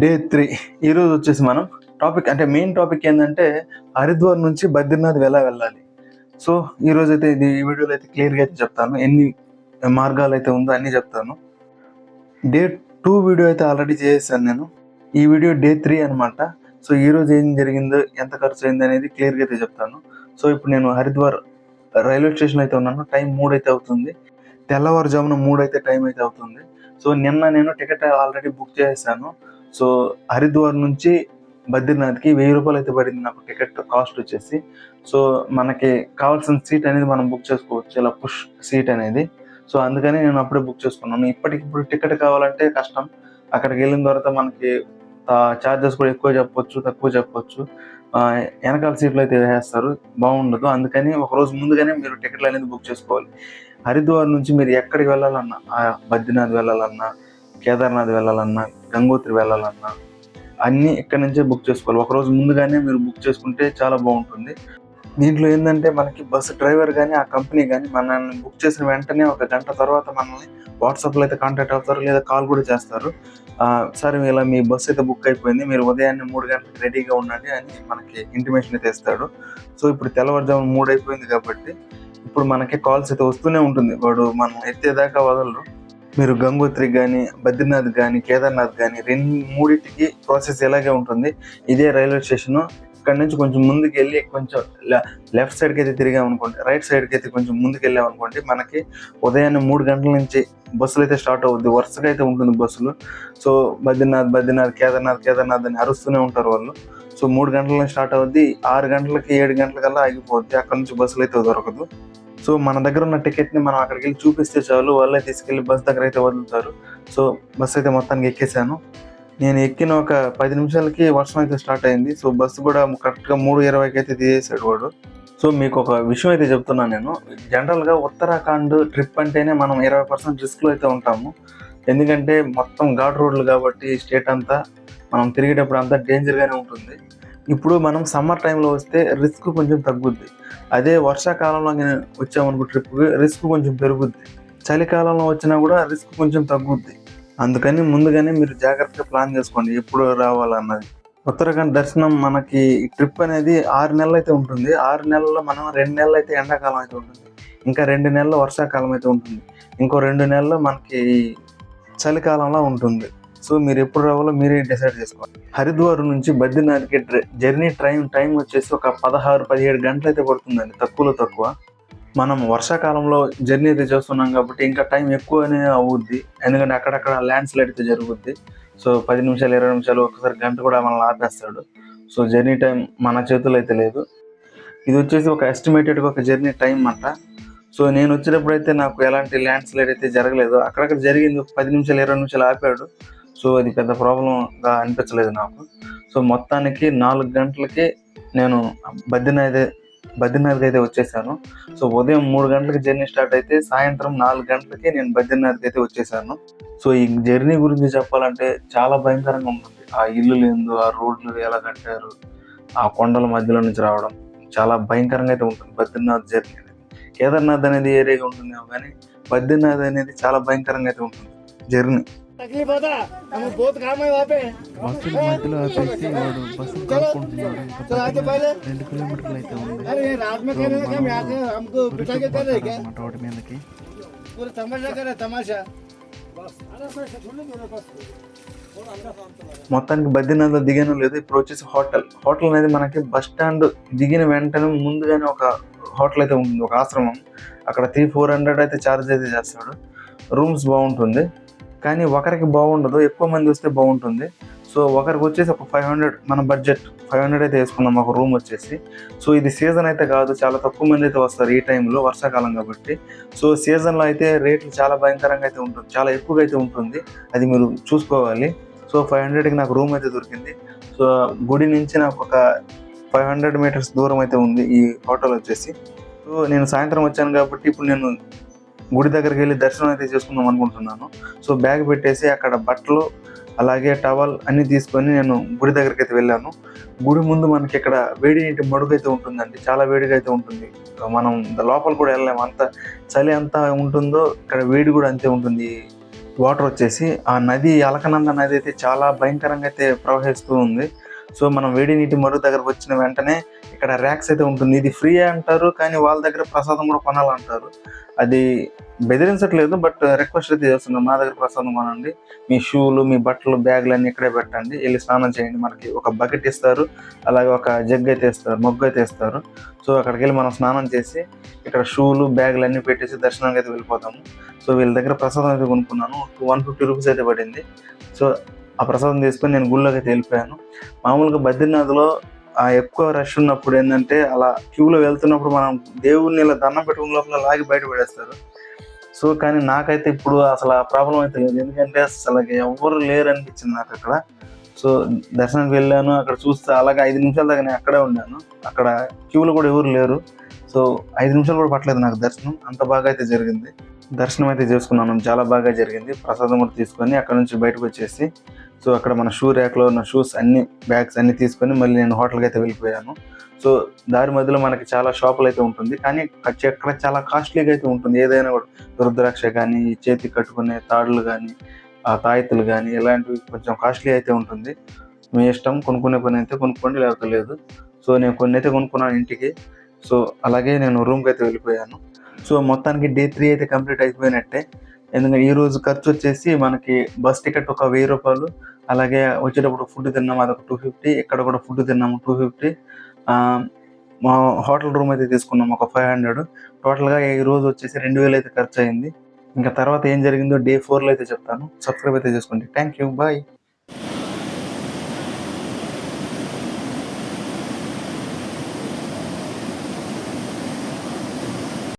Day three. ఈరోజు వచ్చేసి మనం టాపిక్ అంటే మెయిన్ టాపిక్ ఏంటంటే హరిద్వార్ నుంచి బద్రీనాథ్ ఎలా వెళ్ళాలి. సో ఈ రోజు అయితే ఇది ఈ వీడియోలో అయితే క్లియర్గా అయితే చెప్తాను. ఎన్ని మార్గాలు అయితే ఉందో అన్నీ చెప్తాను. డే టూ వీడియో అయితే ఆల్రెడీ చేసేసాను నేను. ఈ వీడియో డే త్రీ అనమాట సో ఈరోజు ఏం జరిగిందో ఎంత ఖర్చు అయింది అనేది క్లియర్గా అయితే చెప్తాను. సో ఇప్పుడు నేను హరిద్వార్ రైల్వే స్టేషన్ అయితే ఉన్నాను. టైం మూడు అయితే అవుతుంది. తెల్లవారుజామున మూడు అయితే టైం అయితే అవుతుంది. సో నిన్న నేను టికెట్ ఆల్రెడీ బుక్ చేశాను సో హరిద్వార్ నుంచి బద్రీనాథ్కి వెయ్యి రూపాయలు అయితే పడింది నాకు టికెట్ కాస్ట్ వచ్చేసి. సో మనకి కావాల్సిన సీట్ అనేది మనం బుక్ చేసుకోవచ్చు ఇలా పుష్ సీట్ అనేది. సో అందుకని నేను అప్పుడే బుక్ చేసుకున్నాను. ఇప్పటికిప్పుడు టికెట్ కావాలంటే కష్టం. అక్కడికి వెళ్ళిన తర్వాత మనకి ఛార్జెస్ కూడా ఎక్కువ చెప్పొచ్చు తక్కువ చెప్పొచ్చు. వెనకాల సీట్లు అయితే వేసేస్తారు బాగుండదు. అందుకని ఒక రోజు ముందుగానే మీరు టికెట్లు అనేది బుక్ చేసుకోవాలి. హరిద్వార్ నుంచి మీరు ఎక్కడికి వెళ్ళాలన్నా బద్రీనాథ్ వెళ్ళాలన్నా కేదార్నాథ్ వెళ్ళాలన్నా గంగోత్రి వెళ్ళాలన్నా అన్నీ ఇక్కడ నుంచే బుక్ చేసుకోవాలి. ఒకరోజు ముందుగానే మీరు బుక్ చేసుకుంటే చాలా బాగుంటుంది. దీంట్లో ఏంటంటే మనకి బస్సు డ్రైవర్ కానీ ఆ కంపెనీ కానీ మనల్ని బుక్ చేసిన వెంటనే ఒక గంట తర్వాత మనల్ని వాట్సాప్లో అయితే కాంటాక్ట్ అవుతారు లేదా కాల్ కూడా చేస్తారు. సరే సార్ ఇలా మీ బస్సు అయితే బుక్ అయిపోయింది మీరు ఉదయాన్నే మూడు గంటలకు రెడీగా ఉండండి అని మనకి ఇంటిమేషన్ అయితే ఇస్తాడు. సో ఇప్పుడు తెల్లవారుజామున మూడు అయిపోయింది కాబట్టి ఇప్పుడు మనకి కాల్స్ అయితే వస్తూనే ఉంటుంది. వాడు మనం ఎత్తేదాకా వదలరు. మీరు గంగోత్రి కానీ బద్రీనాథ్ కానీ కేదార్నాథ్ కానీ రెండు మూడింటికి ప్రాసెస్ ఇలాగే ఉంటుంది ఇదే రైల్వే స్టేషన్. ఇక్కడ నుంచి కొంచెం ముందుకు వెళ్ళి కొంచెం లెఫ్ట్ సైడ్కి అయితే తిరిగాం అనుకోండి రైట్ సైడ్కి అయితే కొంచెం ముందుకు వెళ్ళాం అనుకోండి మనకి ఉదయాన్నే మూడు గంటల నుంచి బస్సులు అయితే స్టార్ట్ అవుద్ది వరుసగా అయితే ఉంటుంది బస్సులు. సో బద్రీనాథ్ బద్రీనాథ్ కేదార్నాథ్ కేదార్నాథ్ అని అరుస్తూనే ఉంటారు వాళ్ళు. సో మూడు గంటల నుంచి స్టార్ట్ అవుద్ది ఆరు గంటలకి ఏడు గంటలకల్లా ఆగిపోద్ది అక్కడ నుంచి బస్సులు అయితే దొరకదు. సో మన దగ్గర ఉన్న టికెట్ని మనం అక్కడికి వెళ్ళి చూపిస్తే చాలు. వాళ్ళే తీసుకెళ్ళి బస్ దగ్గర అయితే వదులుతారు. సో బస్ అయితే మొత్తానికి ఎక్కేసాను. నేను ఎక్కిన ఒక పది నిమిషాలకి వర్షం అయితే స్టార్ట్ అయింది. సో బస్సు కూడా కరెక్ట్గా మూడు ఇరవైకి అయితే తీసేసాడు వాడు. సో మీకు ఒక విషయం అయితే చెప్తున్నాను నేను. జనరల్గా ఉత్తరాఖండ్ ట్రిప్ అంటేనే మనం ఇరవై పర్సెంట్ రిస్క్లో అయితే ఉంటాము. ఎందుకంటే మొత్తం ఘాట్ రోడ్లు కాబట్టి స్టేట్ అంతా మనం తిరిగేటప్పుడు అంతా డేంజర్గానే ఉంటుంది. ఇప్పుడు మనం సమ్మర్ టైంలో వస్తే రిస్క్ కొంచెం తగ్గుద్ది. అదే వర్షాకాలంలో వచ్చామనుకో ట్రిప్కి రిస్క్ కొంచెం పెరుగుద్ది. చలికాలంలో వచ్చినా కూడా రిస్క్ కొంచెం తగ్గుద్ది. అందుకని ముందుగానే మీరు జాగ్రత్తగా ప్లాన్ చేసుకోండి ఎప్పుడు రావాలన్నది. ఉత్తరాఖండ్ దర్శనం మనకి ట్రిప్ అనేది ఆరు నెలలు అయితే ఉంటుంది. ఆరు నెలల్లో మనం రెండు నెలలు అయితే ఎండాకాలం అయితే ఉంటుంది. ఇంకా రెండు నెలలు వర్షాకాలం అయితే ఉంటుంది. ఇంకో రెండు నెలలు మనకి చలికాలంలో ఉంటుంది. సో మీరు ఎప్పుడు రావాలో మీరే డిసైడ్ చేసుకోవాలి. హరిద్వార్ నుంచి బద్రీనాథ్కి జర్నీ ట్రైన్ టైం వచ్చేసి ఒక పదహారు పదిహేడు గంటలు అయితే పడుతుందండి. తక్కువలో తక్కువ. మనం వర్షాకాలంలో జర్నీ అయితే చేస్తున్నాం కాబట్టి ఇంకా టైం ఎక్కువనే అవుద్ది. ఎందుకంటే అక్కడక్కడ ల్యాండ్ స్లైడ్ అయితే జరుగుద్ది. సో పది నిమిషాలు ఇరవై నిమిషాలు ఒకసారి గంట కూడా మనల్ని ఆపేస్తాడు. సో జర్నీ టైం మన చేతుల్లో అయితే లేదు. ఇది వచ్చేసి ఒక ఎస్టిమేటెడ్గా ఒక జర్నీ టైం అంట. సో నేను వచ్చినప్పుడు అయితే నాకు ఎలాంటి ల్యాండ్ స్లైడ్ అయితే జరగలేదు. అక్కడక్కడ జరిగింది పది నిమిషాలు ఇరవై నిమిషాలు ఆపాడు. సో అది పెద్ద ప్రాబ్లంగా అనిపించలేదు నాకు. సో మొత్తానికి నాలుగు గంటలకి నేను బద్రీనాథ్ బద్రీనాథ్కి అయితే వచ్చేసాను. సో ఉదయం మూడు గంటలకి జర్నీ స్టార్ట్ అయితే సాయంత్రం నాలుగు గంటలకి నేను బద్రీనాథ్కి అయితే వచ్చేసాను. సో ఈ జర్నీ గురించి చెప్పాలంటే చాలా భయంకరంగా ఉంటుంది. ఆ ఇల్లు లేదు ఆ రోడ్లు ఎలా కట్టారు ఆ కొండల మధ్యలో నుంచి రావడం చాలా భయంకరంగా అయితే ఉంటుంది బద్రీనాథ్ జర్నీ అనేది. కేదార్నాథ్ అనేది ఏరియాగా ఉంటుంది కానీ బద్రీనాథ్ అనేది చాలా భయంకరంగా అయితే ఉంటుంది జర్నీ. మొత్తానికి బద్రీనాథ్ దిగను లేదు ఇప్పుడు వచ్చేసి హోటల్. హోటల్ అనేది మనకి బస్ స్టాండ్ దిగిన వెంటనే ముందుగానే ఒక హోటల్ అయితే ఉంటుంది ఒక ఆశ్రమం. అక్కడ త్రీ ఫోర్ హండ్రెడ్ అయితే ఛార్జ్ అయితే చేస్తాడు. రూమ్స్ బాగుంటుంది. కానీ ఒకరికి బాగుండదు ఎక్కువ మంది వస్తే బాగుంటుంది. సో ఒకరికి వచ్చేసి ఒక ఫైవ్ హండ్రెడ్ మన బడ్జెట్ ఫైవ్ హండ్రెడ్ అయితే వేసుకున్నాం ఒక రూమ్ వచ్చేసి. సో ఇది సీజన్ అయితే కాదు చాలా తక్కువ మంది అయితే వస్తారు ఈ టైంలో వర్షాకాలం కాబట్టి. సో సీజన్లో అయితే రేట్లు చాలా భయంకరంగా అయితే ఉంటుంది చాలా ఎక్కువగా అయితే ఉంటుంది. అది మీరు చూసుకోవాలి. సో ఫైవ్ హండ్రెడ్కి నాకు రూమ్ అయితే దొరికింది. సో గుడి నుంచి నాకు ఒక ఫైవ్ హండ్రెడ్ మీటర్స్ దూరం అయితే ఉంది ఈ హోటల్ వచ్చేసి. సో నేను సాయంత్రం వచ్చాను కాబట్టి ఇప్పుడు నేను గుడి దగ్గరికి వెళ్ళి దర్శనం అయితే చేసుకుందాం అనుకుంటున్నాను. సో బ్యాగ్ పెట్టేసి అక్కడ బట్టలు అలాగే టవల్ అన్నీ తీసుకొని నేను గుడి దగ్గరికి అయితే వెళ్ళాను. గుడి ముందు మనకి ఇక్కడ వేడి నీటి మడుగు అయితే ఉంటుందండి. చాలా వేడిగా అయితే ఉంటుంది. మనం లోపల కూడా వెళ్ళలేము. అంత చలి ఎంత ఉంటుందో ఇక్కడ వేడి కూడా అంతే ఉంటుంది. వాటర్ వచ్చేసి ఆ నది అలకనంద నది అయితే చాలా భయంకరంగా అయితే ప్రవహిస్తూ ఉంది. సో మనం వేడి నీటి మరుగు దగ్గరకు వచ్చిన వెంటనే ఇక్కడ ర్యాక్స్ అయితే ఉంటుంది. ఇది ఫ్రీ అంటారు కానీ వాళ్ళ దగ్గర ప్రసాదం కూడా కొనాలంటారు. అది బెదిరించట్లేదు బట్ రిక్వెస్ట్ అయితే చేస్తున్నాం. మా దగ్గర ప్రసాదం కొనండి. మీ షూలు మీ బట్టలు బ్యాగులు అన్నీ ఇక్కడే పెట్టండి. వెళ్ళి స్నానం చేయండి. మనకి ఒక బకెట్ ఇస్తారు అలాగే ఒక జగ్ అయితే ఇస్తారు మొగ్గు అయితే ఇస్తారు. సో అక్కడికి వెళ్ళి మనం స్నానం చేసి ఇక్కడ షూలు బ్యాగులు అన్నీ పెట్టేసి దర్శనానికి అయితే వెళ్ళిపోతాము. సో వీళ్ళ దగ్గర ప్రసాదం అయితే కొనుక్కున్నాను. వన్ ఫిఫ్టీ రూపీస్ అయితే పడింది. సో ఆ ప్రసాదం తీసుకొని నేను గుళ్ళోకి అయితే వెళ్ళిపోయాను. మామూలుగా బద్రీనాథ్లో ఆ ఎక్కువ రష్ ఉన్నప్పుడు ఏంటంటే అలా క్యూలో వెళ్తున్నప్పుడు మనం దేవుడిని ఇలా దండం పెట్టుకున్న లోపల లాగి బయట పడేస్తారు. సో కానీ నాకైతే ఇప్పుడు అసలు ఆ ప్రాబ్లం అయితే లేదు. ఎందుకంటే అసలు ఎవరు లేరు అనిపించింది నాకు అక్కడ. సో దర్శనానికి వెళ్ళాను. అక్కడ చూస్తే అలాగే ఐదు నిమిషాల దాకా నేను అక్కడే ఉన్నాను. అక్కడ క్యూలో కూడా ఎవరు లేరు. సో ఐదు నిమిషాలు కూడా పట్టలేదు నాకు దర్శనం. అంత బాగా అయితే జరిగింది. దర్శనం అయితే చేసుకున్నాను. చాలా బాగా జరిగింది. ప్రసాదం కూడా తీసుకొని అక్కడ నుంచి బయటకు వచ్చేసి సో అక్కడ మన షూ ర్యాక్లో ఉన్న షూస్ అన్ని బ్యాగ్స్ అన్ని తీసుకొని మళ్ళీ నేను హోటల్కి అయితే వెళ్ళిపోయాను. సో దారి మధ్యలో మనకి చాలా షాపులు అయితే ఉంటుంది. కానీ ఖర్చు ఎక్కడ చాలా కాస్ట్లీగా అయితే ఉంటుంది. ఏదైనా కూడా రుద్రాక్ష కానీ చేతికి కట్టుకునే తాడులు కానీ ఆ తాయితులు కానీ ఇలాంటివి కొంచెం కాస్ట్లీ అయితే ఉంటుంది. మీ ఇష్టం కొనుక్కునే పని అయితే కొనుక్కోండి లేకపోతే లేదు. సో నేను కొన్ని అయితే కొనుక్కున్నాను ఇంటికి. సో అలాగే నేను రూమ్కి అయితే వెళ్ళిపోయాను. సో మొత్తానికి డే త్రీ అయితే కంప్లీట్ అయిపోయినట్టే. ఎందుకంటే ఈ రోజు ఖర్చు వచ్చేసి మనకి బస్ టికెట్ ఒక వెయ్యి రూపాయలు అలాగే వచ్చేటప్పుడు ఫుడ్ తిన్నాము అదొక టూ ఫిఫ్టీ ఇక్కడ కూడా ఫుడ్ తిన్నాము టూ ఫిఫ్టీ మా హోటల్ రూమ్ అయితే తీసుకున్నాం ఒక ఫైవ్ హండ్రెడ్. టోటల్గా ఈ రోజు వచ్చేసి రెండు వేలు అయితే ఖర్చు అయింది. ఇంకా తర్వాత ఏం జరిగిందో డే ఫోర్లో అయితే చెప్తాను. సబ్స్క్రైబ్ అయితే చేసుకోండి. Thank you bye.